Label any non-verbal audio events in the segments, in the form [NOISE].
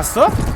나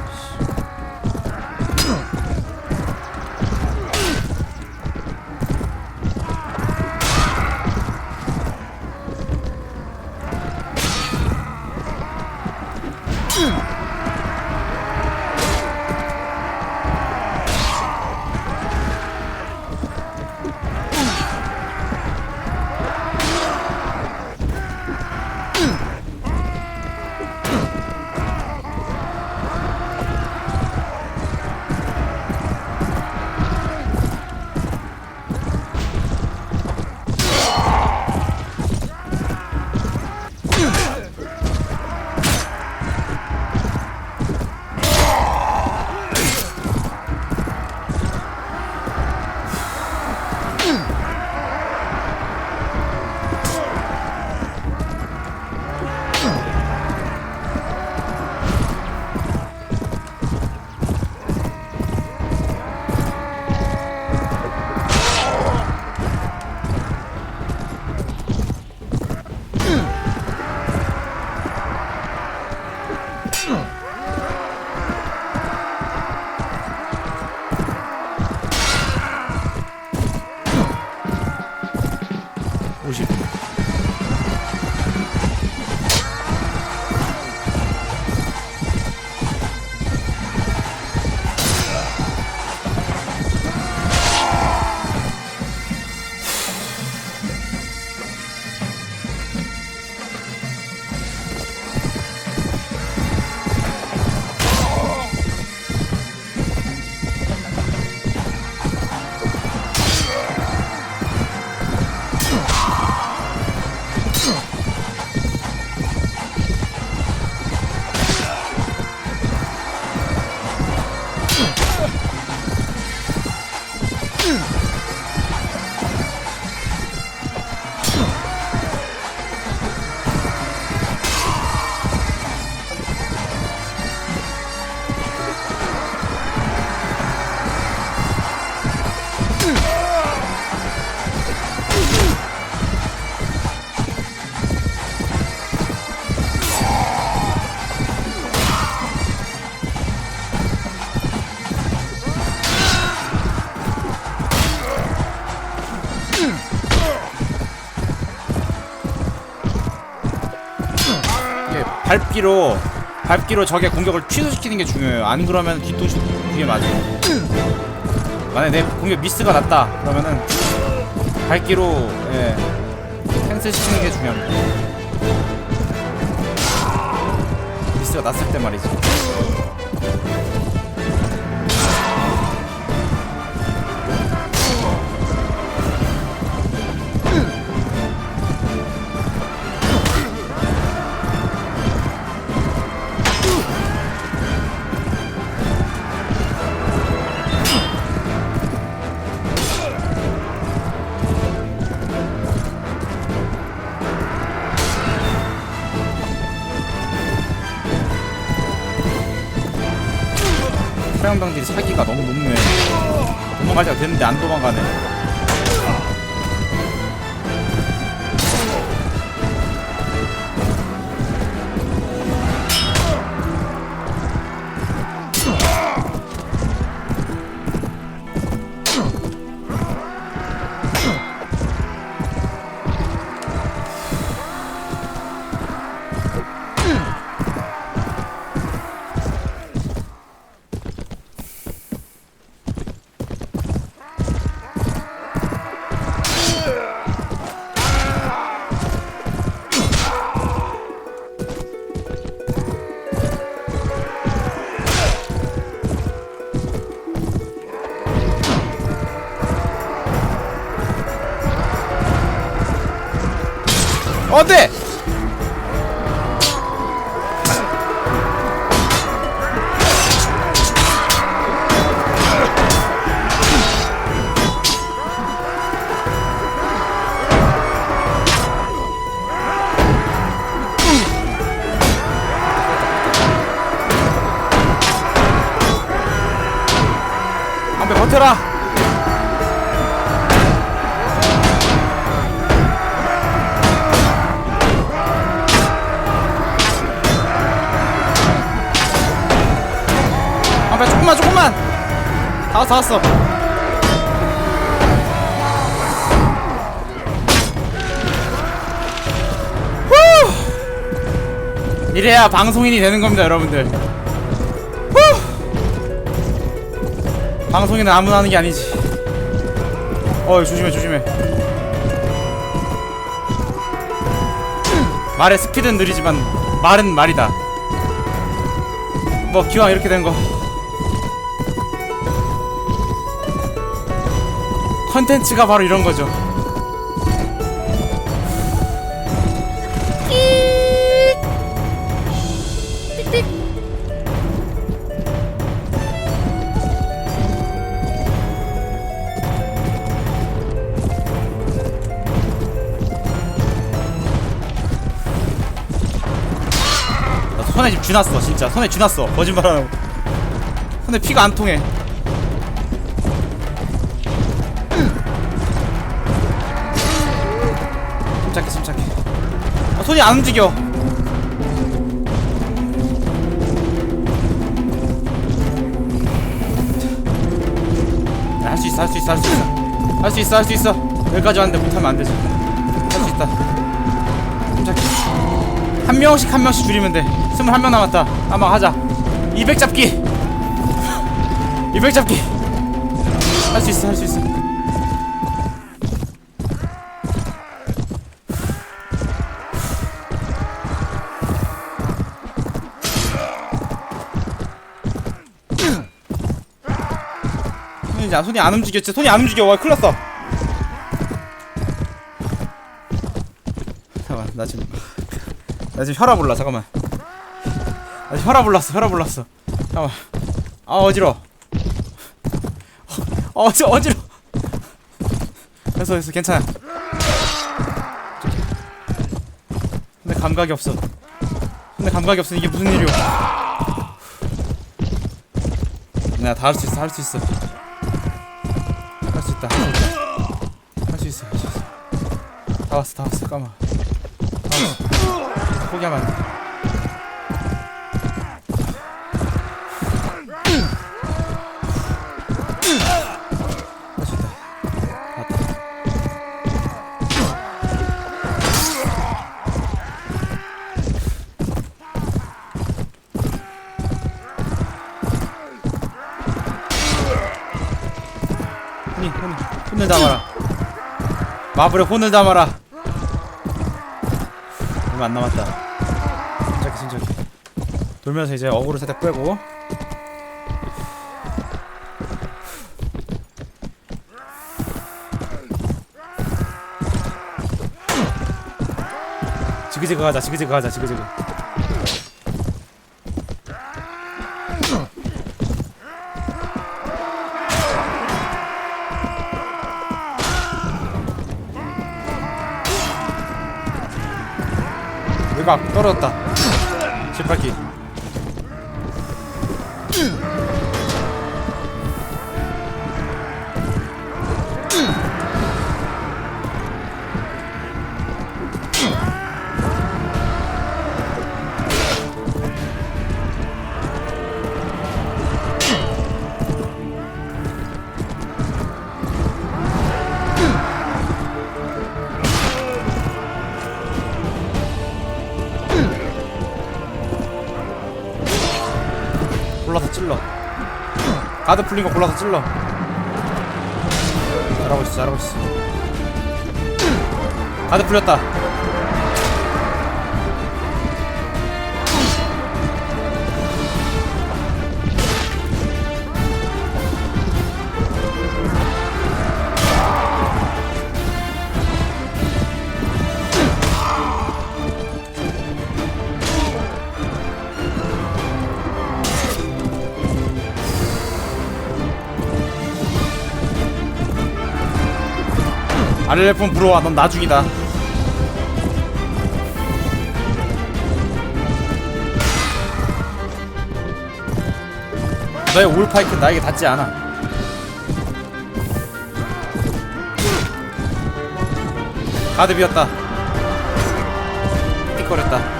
밟기로 밟기로 적의 공격을 취소시키는 게 중요해요. 안 그러면 뒤통수 그게 맞아요. 만약 내 공격 미스가 났다 그러면은 밟기로 예, 캔슬 시키는 게 중요합니다. 미스가 났을 때 말이지. 소형병들이 사기가 너무 높네. 때가 됐는데 안 도망가네. 이래야 방송인이 되는 겁니다 여러분들. 후! 방송인은 아무나 하는 게 아니지. 어 조심해 조심해. 말의 스피드는 느리지만 말은 말이다. 뭐 기왕 이렇게 된 거. 컨텐츠가 바로 이런 거죠 손에 지금 쥐났어 진짜. 손에 쥐났어 거짓말 안 하고. 손에 피가 안 통해. 침착해 침착해. 아, 손이 안 움직여. 할 수 있어 할 수 있어 할 수 있어. 할 수 있어 할 수 있어. 여기까지 왔는데 못하면 안 되지. 할 수 있다. 침착해 한 명씩 한 명씩 줄이면 돼. 스물한 명 남았다. 한번 하자. 200 잡기. 200 잡기. 할 수 있어, 할 수 있어. 이제 손이 안 움직여. 진짜 손이 안 움직여. 와, 큰일 났어. 잠깐만, 나 지금. 나 지금 혈압 올라 잠깐만. 나 지금 혈압 올랐어 혈압 올랐어. 잠깐만. 아 어지러 어, 어지 어지러 됐어 됐어 괜찮아. 근데 감각이 없어. 근데 감각이 없어 이게 무슨 일이오? 내가 다 할 수 있어 할 수 있어. 할 수 있다. 할 수 있어 할 수 있어. 다 왔어 다 왔어 잠깐만. 다 왔어 포기하면 안 돼. 혼이, 혼을 담아라. 마블에 혼을 담아라. 안 남았다. 침착해 침착해 돌면서 이제 어그로 살짝 빼고. 지그지그 가자 지그지그 가자 지그지그 외곽 떨어졌다. 18기 가드 풀린 거 골라서 찔러. 잘하고 있어 잘하고 있어. 가드 풀렸다 아르레폰 부러워. 넌 나중이다. 너의 올파이크 나에게 닿지 않아. 가드 비었다. 삑거렸다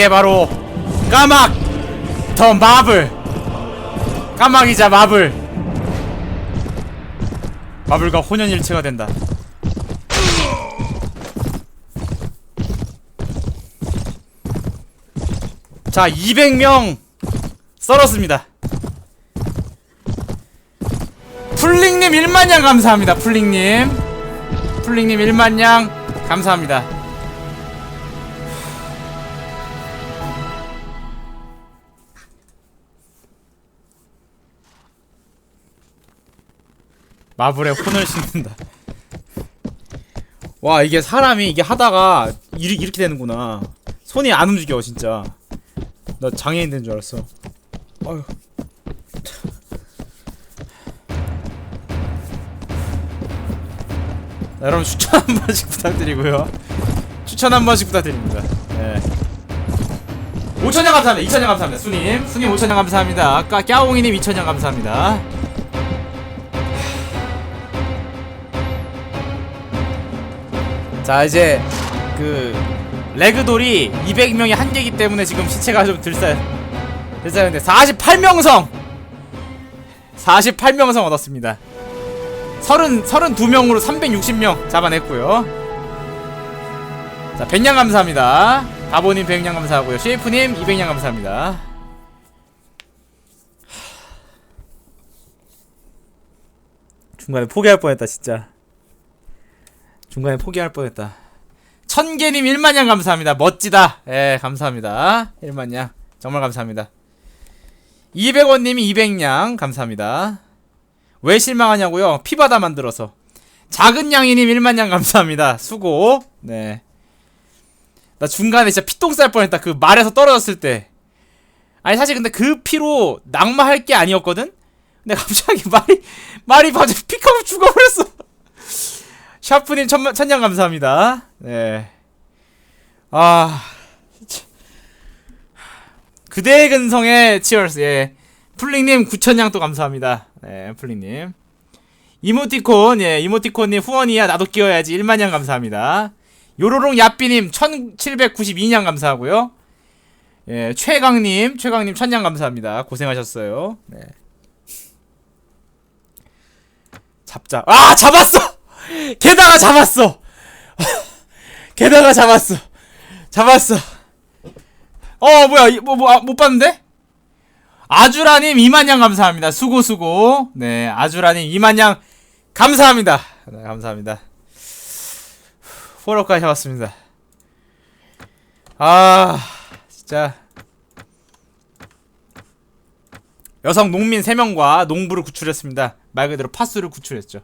이게 바로 까막 더 마블. 까막이자 마블. 마블과 혼연일체가 된다. 자 200명 썰었습니다. 풀링님 1만냥 감사합니다 풀링님. 풀링님 1만냥 감사합니다 마블에 혼을 심는다. 와 이게 사람이 이게 하다가 이리, 이렇게 되는구나. 손이 안 움직여 진짜. 나 장애인 된 줄 알았어. 아유 자, 여러분 추천 한 번씩 부탁드리고요. 추천 한 번씩 부탁드립니다. 네. 5천년 감사합니다. 2천년 감사합니다. 수님. 수님 5천년 감사합니다. 아까 깨옹이님 2천년 감사합니다 자 이제 그 레그돌이 200명이 한계이기 때문에 지금 시체가 좀 들싸 들싸는데 48명성! 48명성 얻었습니다. 30 32명으로 360명 잡아냈고요. 자 100냥 감사합니다. 바보님 100냥 감사하고요. 쉐이프님 200냥 감사합니다. 중간에 포기할 뻔했다 진짜 중간에 포기할 뻔했다. 천개님 1만냥 감사합니다. 멋지다. 예, 감사합니다. 1만냥. 정말 감사합니다. 200원님이 200냥 감사합니다. 왜 실망하냐고요? 피바다 만들어서. 작은 양이님 1만냥 감사합니다. 수고. 네. 나 중간에 진짜 피똥 쌀 뻔했다. 그 말에서 떨어졌을 때. 아니 사실 근데 그 피로 낙마할 게 아니었거든? 근데 갑자기 [LAUGHS] 말이 말이 갑자기 픽하고 죽어버렸어. 샤프님 천, 천냥 감사합니다. 네. 아. 참. 그대의 근성의 치얼스, 예. 풀링님 9천냥 또 감사합니다. 네, 풀링님. 이모티콘, 예, 이모티콘님 후원이야, 나도 끼워야지. 1만냥 감사합니다. 요로롱 야삐님 1792냥 감사하고요. 예, 최강님, 최강님 천냥 감사합니다. 고생하셨어요. 네. 잡자. 아, 잡았어! 게다가 잡았어. [LAUGHS] 게다가 잡았어. 잡았어. 어 뭐야 뭐뭐 아, 못 봤는데? 아주라님 2만냥 감사합니다. 수고 수고. 네 아주라님 2만냥 감사합니다. 네, 감사합니다. 포로까지 잡았습니다. 아 진짜 여성 농민 3명과 농부를 구출했습니다. 말 그대로 파수를 구출했죠.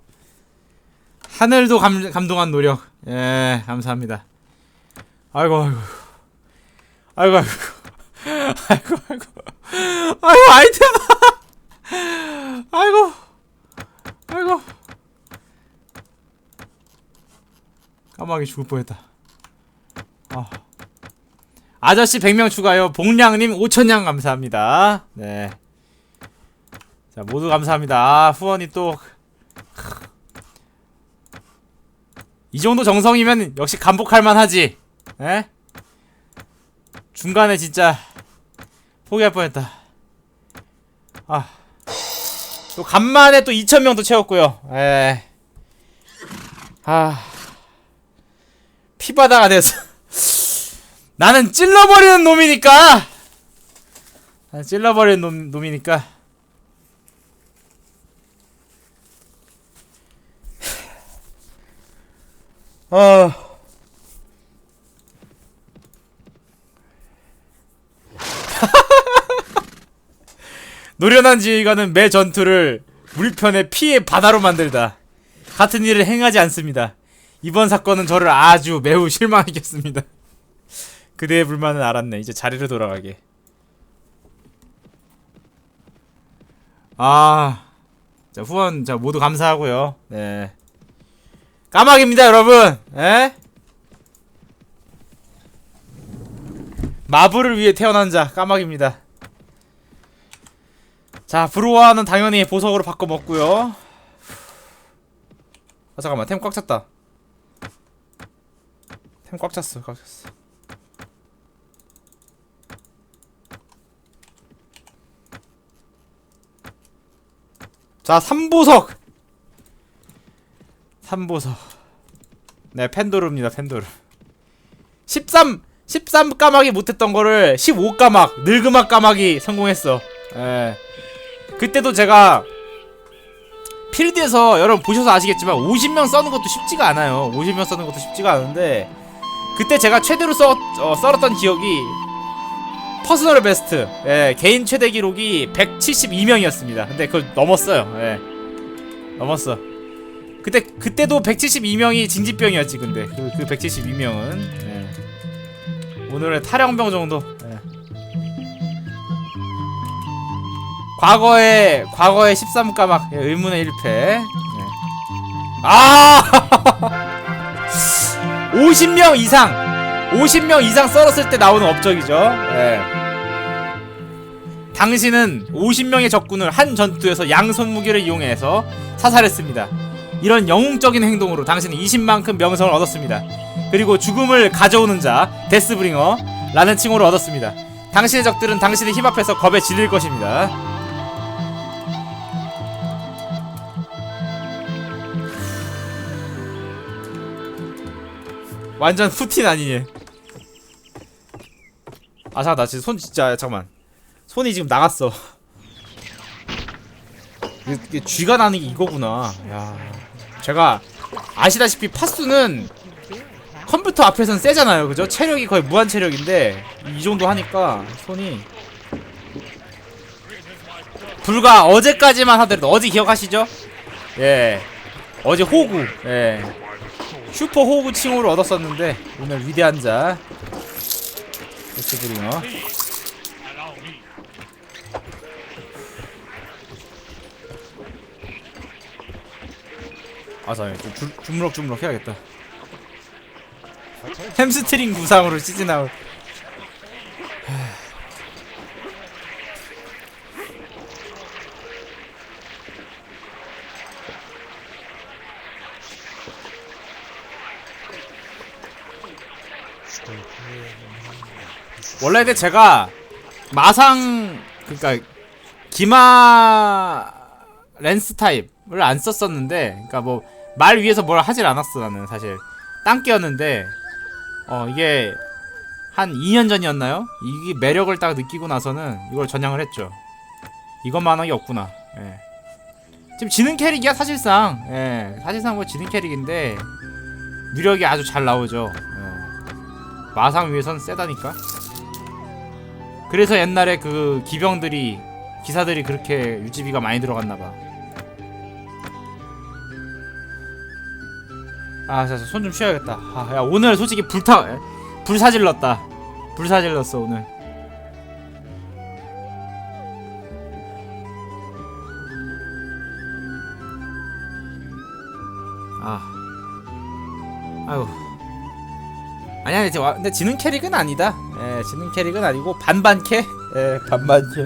하늘도 감, 감동한 노력. 예, 감사합니다. 아이고, 아이고. 아이고, 아이고. 아이고, 아이고. 아이고, 아이템 아이고. 아이고. 까마귀 죽을 뻔했다. 아. 아저씨 100명 추가요. 봉량님 5천냥 감사합니다. 네. 자, 모두 감사합니다. 아, 후원이 또. 이 정도 정성이면 역시 감복할 만하지. 에? 중간에 진짜 포기할 뻔했다. 아. 또 간만에 또 2,000명도 채웠고요. 에. 아. 피바다가 돼서 나는 찔러버리는 놈이니까. 찔러버리는 놈, 놈이니까. 어. [LAUGHS] 노련한 지휘관은 매 전투를 물편의 피의 바다로 만들다. 같은 일을 행하지 않습니다. 이번 사건은 저를 아주 매우 실망하게 했습니다. [LAUGHS] 그대의 불만은 알았네. 이제 자리로 돌아가게. 아, 자 후원 자 모두 감사하고요. 네. 까마귀입니다 여러분. 에? 마블을 위해 태어난 자 까마귀입니다. 자 브로아는 당연히 보석으로 바꿔 먹고요. 아 잠깐만 템 꽉 찼다. 템 꽉 찼어 꽉 찼어. 자 3보석! 삼보석. 네, 펜도르입니다, 펜도르. 13, 13 까마귀 못했던 거를 15 까막, 늙음악 까마귀 성공했어. 예. 그때도 제가 필드에서 여러분 보셔서 아시겠지만 50명 써는 것도 쉽지가 않아요. 50명 써는 것도 쉽지가 않은데 그때 제가 최대로 써, 어, 썰었던 기억이 퍼스널 베스트 예, 개인 최대 기록이 172명이었습니다. 근데 그걸 넘었어요. 예. 넘었어. 그때 그때도 172명이 징집병이었지 근데 그, 그 172명은 예. 오늘의 탈영병 정도. 예. 과거에 과거에 13까막 예, 의문의 1패. 예. 아! [LAUGHS] 50명 이상 50명 이상 썰었을 때 나오는 업적이죠. 예. 당신은 50명의 적군을 한 전투에서 양손 무기를 이용해서 사살했습니다. 이런 영웅적인 행동으로 당신은 20만큼 명성을 얻었습니다. 그리고 죽음을 가져오는 자, 데스브링어 라는 칭호를 얻었습니다. 당신의 적들은 당신의 힘 앞에서 겁에 질릴 것입니다. 완전 푸틴 아니니? 아 잠깐 나 지금 손 진짜 잠깐만 손이 지금 나갔어. 이게, 쥐가 나는 게 이거구나. 야, 제가 아시다시피 파수는 컴퓨터 앞에선 세잖아요, 그죠? 체력이 거의 무한 체력인데 이 정도 하니까 손이 불과 어제까지만 하더라도 어제 기억하시죠? 예, 어제 호구, 예, 슈퍼 호구 칭호를 얻었었는데 오늘 위대한 자 데스브링어. 아, 잠깐 좀 주, 주무럭 주무럭 해야겠다. 햄스트링 부상으로 시즌 아웃. 원래 근데 제가 마상 그러니까 기마 렌스 타입을 안 썼었는데 그러니까 뭐 말 위에서 뭘 하질 않았어 나는 사실 땅끼였는데 어 이게 한 2년 전이었나요? 이게 매력을 딱 느끼고 나서는 이걸 전향을 했죠. 이것만한 게 없구나. 예. 지금 지는 캐릭이야 사실상. 예. 사실상 뭐 지는 캐릭인데 누력이 아주 잘 나오죠. 예. 마상 위에선 세다니까. 그래서 옛날에 그 기병들이 기사들이 그렇게 유지비가 많이 들어갔나 봐. 아, 자, 손 좀 쉬어야겠다. 아, 야, 오늘 솔직히 불타 불사질렀다. 불사질렀어 오늘. 아, 아유. 아니야, 이제 와, 근데 지는 캐릭은 아니다. 예, 지는 캐릭은 아니고 반반 캐. 예, 반반 캐.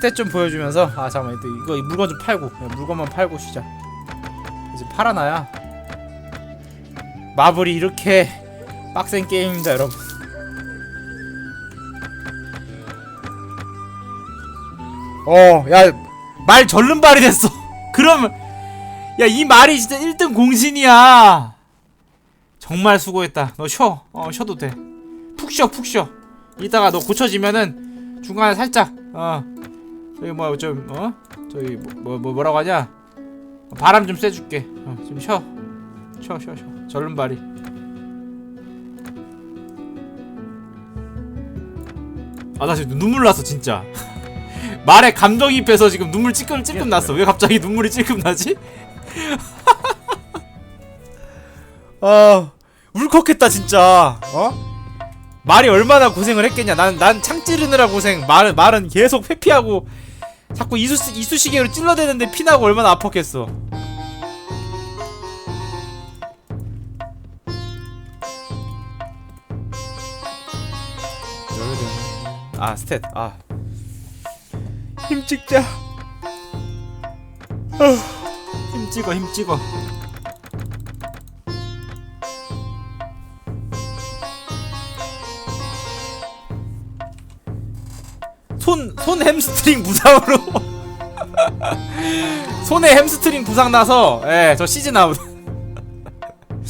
스탯 좀 보여주면서 아 잠깐만 또 이거 이 물건 좀 팔고 예, 물건만 팔고 쉬자. 팔아놔야 마블이 이렇게 빡센 게임입니다, 여러분. 어, 야, 말 절름발이 됐어. [LAUGHS] 그러면, 야, 이 말이 진짜 1등 공신이야. 정말 수고했다. 너 쉬어. 어, 쉬어도 돼. 푹 쉬어. 이따가 너 고쳐지면은 중간에 살짝, 어, 저기 뭐, 좀, 어? 저기, 뭐, 뭐, 뭐라고 하냐? 바람 좀 쐬줄게. 어, 좀 쉬어. 쉬어, 쉬어, 쉬어. 절름발이. 아, 나 지금 눈물 났어, 진짜. [LAUGHS] 말에 감정이입해서 지금 눈물 찔끔 찔끔 났어. 왜 갑자기 눈물이 찔끔 나지? [LAUGHS] 아, 울컥했다 진짜. 어? 말이 얼마나 고생을 했겠냐. 난 난 창 찌르느라 고생. 말은 말은 계속 회피하고 자꾸 이수 이쑤시개로 찔러대는데 피나고 얼마나 아팠겠어. 아 스탯 아. 힘 찍자. 아, 힘 찍어 힘 찍어. 손, 손 햄스트링 무상으로 [LAUGHS] 손에 햄스트링 부상 나서 예, 저 시즌 아웃. [LAUGHS]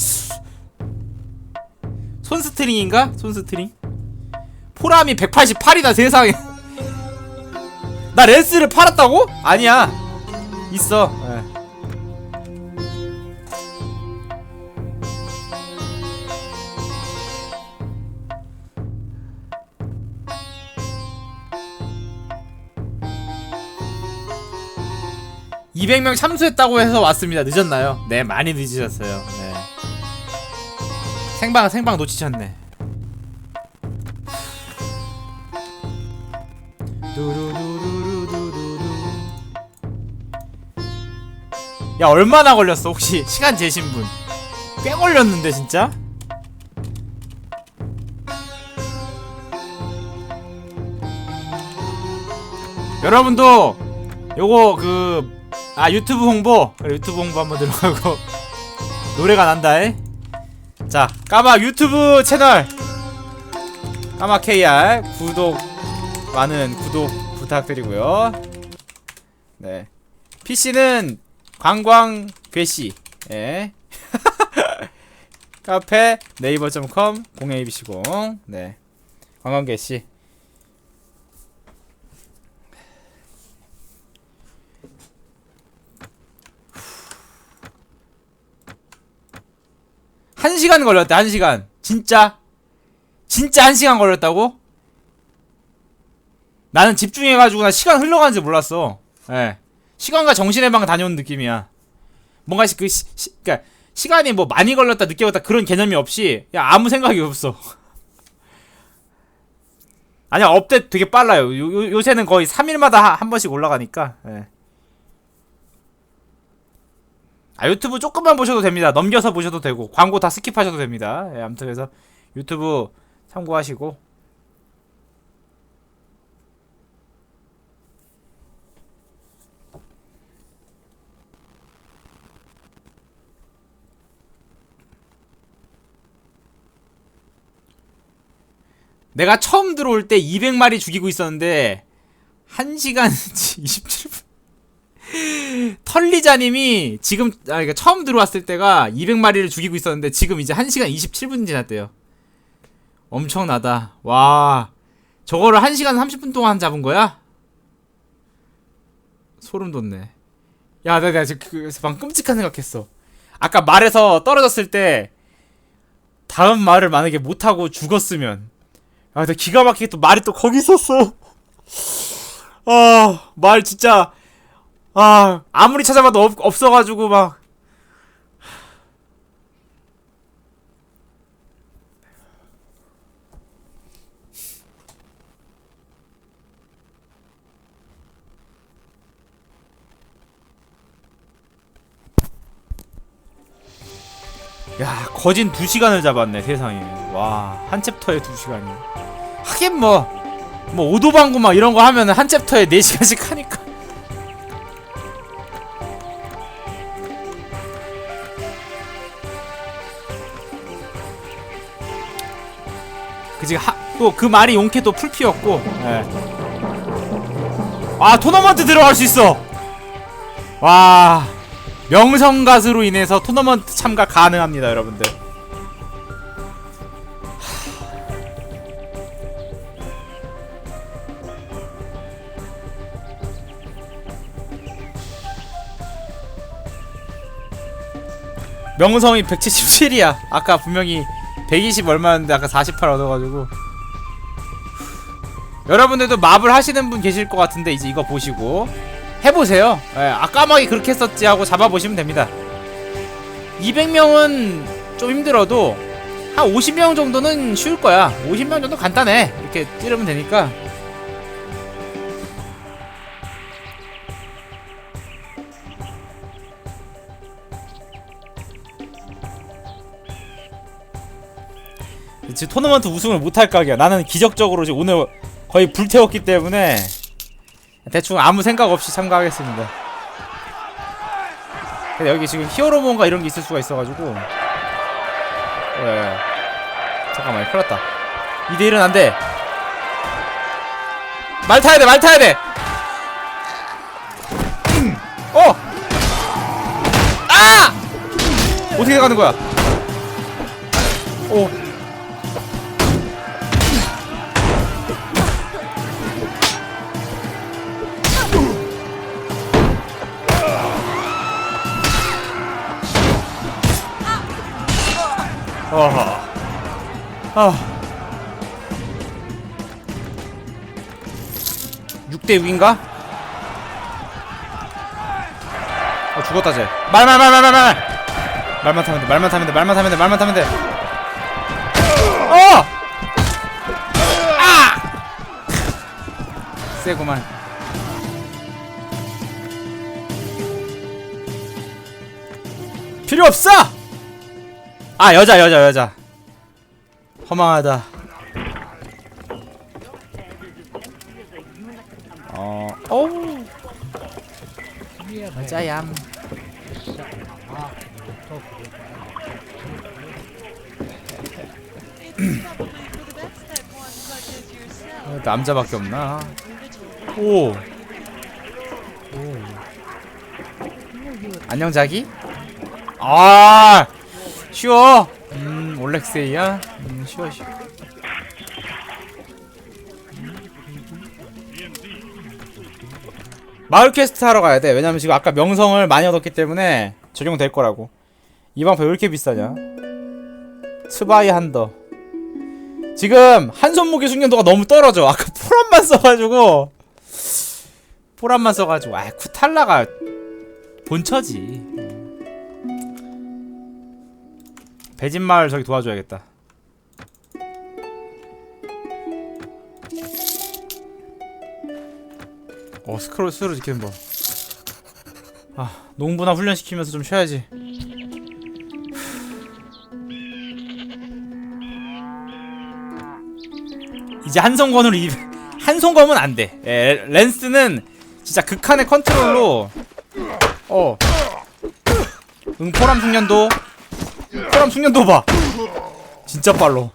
손 스트링인가? 손 스트링? 포람이 188이다 세상에. [LAUGHS] 나 렌스를 팔았다고? 아니야. 있어. (200명) 참수했다고 해서 왔습니다. 늦었나요? 네 많이 늦으셨어요. 네. 생방 생방 놓치셨네. 야 얼마나 걸렸어? 혹시 시간 재신 분 꽤 걸렸는데 진짜? 여러분도 요거 그 아 유튜브 홍보. 유튜브 홍보 한번 들어가고. [LAUGHS] 노래가 난다에? 자 까마 유튜브 채널. 까마 KR 구독 많은 구독 부탁드리고요. 네. PC는 관광 괴씨. 예. [LAUGHS] 카페 네이버.com 01270 네. 관광 괴씨 한 시간 걸렸대 한 시간. 진짜? 진짜 한 시간 걸렸다고? 나는 집중해가지고 나 시간 흘러가는지 몰랐어. 예. 시간과 정신의 방 다녀온 느낌이야. 뭔가 시, 그 시, 시, 그니까 시간이 뭐 많이 걸렸다 늦게 걸렸다 그런 개념이 없이 야 아무 생각이 없어. 아니야 업데이트 되게 빨라요. 요, 요, 요새는 거의 3일마다 한 번씩 올라가니까. 예. 아 유튜브 조금만 보셔도 됩니다. 넘겨서 보셔도 되고 광고 다 스킵하셔도 됩니다. 예, 아무튼 그래서 유튜브 참고하시고 내가 처음 들어올 때 200마리 죽이고 있었는데 1시간 27분 [LAUGHS] 털리자님이 지금 아 그러니까 처음 들어왔을 때가 200마리를 죽이고 있었는데 지금 이제 1시간 27분 지났대요. 엄청나다. 와. 저거를 1시간 30분 동안 잡은 거야? 소름 돋네. 야, 내가, 내가 지금 그래서 방금 끔찍한 생각했어. 아까 말에서 떨어졌을 때 다음 말을 만약에 못하고 죽었으면 아, 나 기가 막히게 또 말이 또 거기 있었어. 아, 말 진짜 아 아무리 찾아봐도 없, 없어가지고 막 야, 거진 2시간을 잡았네, 세상에. 와, 한 챕터에 2시간이. 하긴 뭐, 뭐, 오도방구 막 이런 거 하면은 한 챕터에 4시간씩 하니까. 그지 또 그 말이 용케 또 풀피였고. 예. 아 토너먼트 들어갈 수 있어. 와 명성 가수로 인해서 토너먼트 참가 가능합니다 여러분들. 명성이 177이야. 아까 분명히 120 얼마였는데 아까 48 얻어가지고. 여러분들도 맙을 하시는 분 계실 것 같은데 이제 이거 보시고. 해보세요. 예, 아까막이 그렇게 했었지 하고 잡아보시면 됩니다. 200명은 좀 힘들어도 한 50명 정도는 쉬울 거야. 50명 정도 간단해. 이렇게 찌르면 되니까 지금 토너먼트 우승을 못할 각이야. 나는 기적적으로 지금 오늘 거의 불태웠기 때문에 대충 아무 생각 없이 참가하겠습니다. 근데 여기 지금 히어로몬가 이런 게 있을 수가 있어가지고. 예. 잠깐만, 큰일 났다. 2대1은 안 돼. 말 타야 돼, 말 타야 돼! 어! 아! 어떻게 가는 거야? 오. 아. 6대 6인가? 어 죽었다 쟤. 말말 말말말 말. 말만 타면 돼. 말만 타면 돼. 말만 타면 돼. 말만 타면 돼. 어! 아! 세구만. 필요 없어! 아 여자 여자 여자. 허망하다. 어, 어우. 여자얌. 어, 남자밖에 없나? 오. 안녕 자기? 아 쉬워. 음 올렉세이야. 음 쉬워 쉬워. 마을 퀘스트 하러 가야 돼. 왜냐면 지금 아까 명성을 많이 얻었기 때문에 적용될 거라고. 이 방법 왜 이렇게 비싸냐? 스바이 한더. 지금 한 손목의 숙련도가 너무 떨어져. 아까 포란만 써가지고 포란만 써가지고 아 쿠탈라가 본처지. 배진마을 저기 도와줘야겠다. 어 스크롤 스스로 지키는 법. 아 농부나 훈련 시키면서 좀 쉬어야지. 이제 한성검으로 이 한성검은 안 돼. 예, 랜스는 진짜 극한의 컨트롤로 어. 응 포람 숙련도 포람 숙련도 봐. 진짜 빨로.